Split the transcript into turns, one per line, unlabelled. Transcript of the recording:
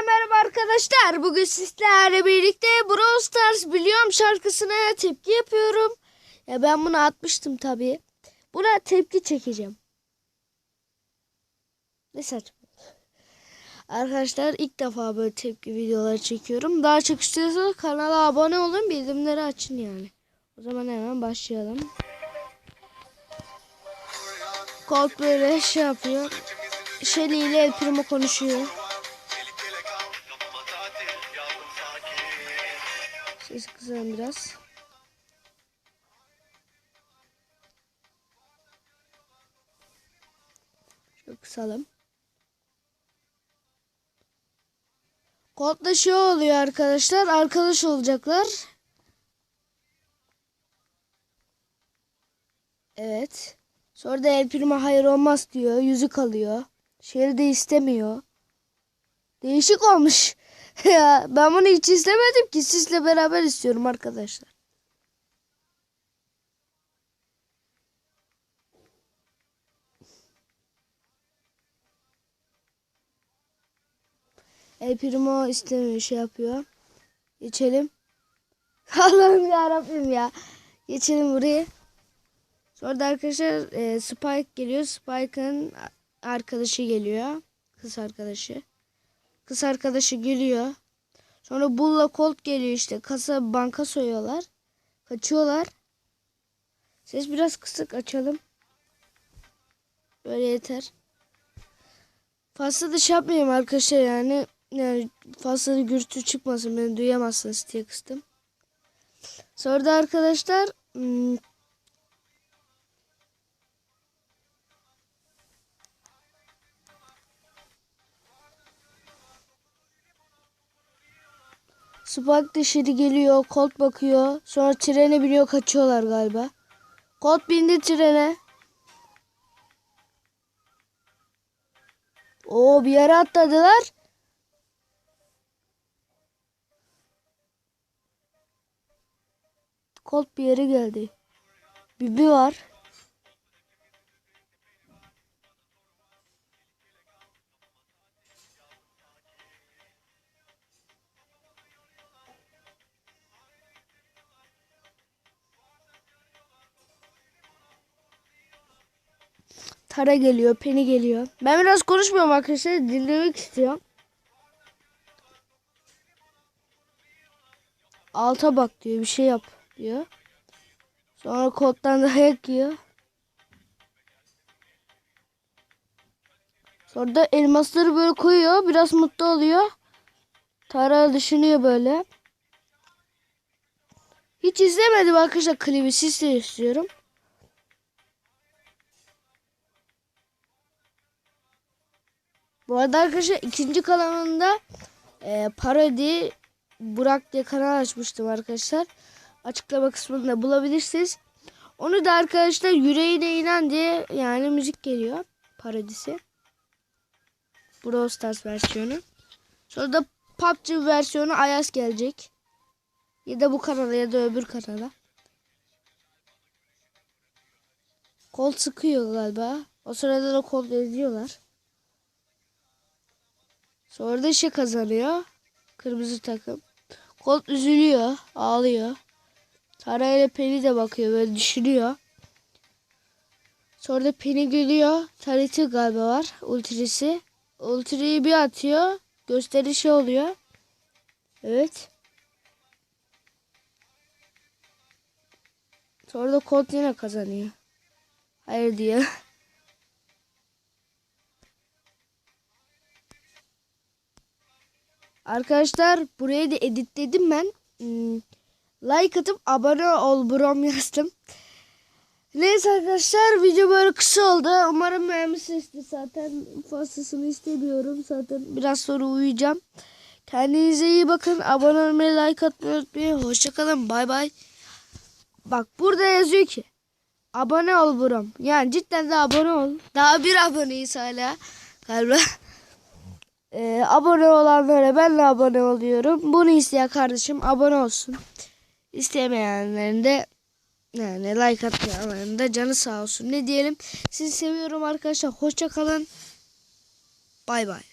merhaba arkadaşlar. Bugün sizlerle birlikte Brawl Stars biliyorum şarkısına tepki yapıyorum. Ya ben bunu atmıştım tabii. Buna tepki çekeceğim. Ne saçma. Arkadaşlar ilk defa böyle tepki videoları çekiyorum. Daha çok istiyorsanız kanala abone olun bildirimleri açın yani. O zaman hemen başlayalım. Colt böyle şey yapıyor. Shelly ile El Primo konuşuyor. Ses kızalım biraz. Şöyle kısalım. Kodla şey oluyor arkadaşlar. Arkadaş olacaklar. Evet. Sonra da El Primo hayır olmaz diyor. Yüzük alıyor. Şeri de istemiyor. Değişik olmuş. ya ben bunu hiç istemedim ki. Sizle beraber istiyorum arkadaşlar. El Primo istemiyor şey yapıyor. Geçelim. Allah'ım yarabbim ya. Geçelim buraya. Sonra da arkadaşlar e, Spike geliyor. Spike'ın arkadaşı geliyor. Kız arkadaşı. Kız arkadaşı geliyor. Sonra Bull'la Colt geliyor işte. Kasa banka soyuyorlar. Kaçıyorlar. Ses biraz kısık açalım. Böyle yeter. Fazla da şey yapmayayım arkadaşlar yani. Yani fazla da gürültü çıkmasın beni duyamazsınız diye kıstım. Sonra da arkadaşlar Spike dışarı geliyor. Colt bakıyor. Sonra trene biniyor kaçıyorlar galiba. Colt bindi trene. Oo bir yere atladılar. Colt bir yere geldi. Bibi var. Tara geliyor, Penny geliyor. Ben biraz konuşmuyorum arkadaşlar. Dinlemek istiyorum. Alta bak diyor. Bir şey yap diyor. Sonra koddan dayak yiyor. Sonra da elmasları böyle koyuyor. Biraz mutlu oluyor. Tara düşünüyor böyle. Hiç izlemedim arkadaşlar klibi. Siz de istiyorum. Bu arada arkadaşlar ikinci kanalında e, parodi Burak diye kanal açmıştım arkadaşlar. Açıklama kısmında bulabilirsiniz. Onu da arkadaşlar yüreğine inen diye yani müzik geliyor. Parodisi. Brawl Stars versiyonu. Sonra da PUBG versiyonu Ayas gelecek. Ya da bu kanala ya da öbür kanala. Kol sıkıyor galiba. O sırada da kol eziyorlar. Sonra da şey kazanıyor. Kırmızı takım. Colt üzülüyor. Ağlıyor. Tara ile Penny de bakıyor. Böyle düşünüyor. Sonra da Penny gülüyor. Tariti galiba var. Ultrisi. Ultriyi bir atıyor. Gösteri şey oluyor. Evet. Sonra da Colt yine kazanıyor. Hayır diyor. Arkadaşlar burayı da editledim ben. Hmm, like atıp abone ol brom yazdım. Neyse arkadaşlar video böyle kısa oldu. Umarım beğenmişsinizdir zaten. Fazlasını istemiyorum zaten. Biraz sonra uyuyacağım. Kendinize iyi bakın. Abone olmayı, like atmayı unutmayın. Hoşçakalın. Bay bay. Bak burada yazıyor ki. Abone ol brom. Yani cidden de abone ol. Daha bir aboneyiz hala. Galiba. Ee, abone olanlara ben de abone oluyorum. Bunu isteyen kardeşim abone olsun. İstemeyenlerin de yani like atmayanların da canı sağ olsun. Ne diyelim? Sizi seviyorum arkadaşlar. Hoşça kalın. Bay bay.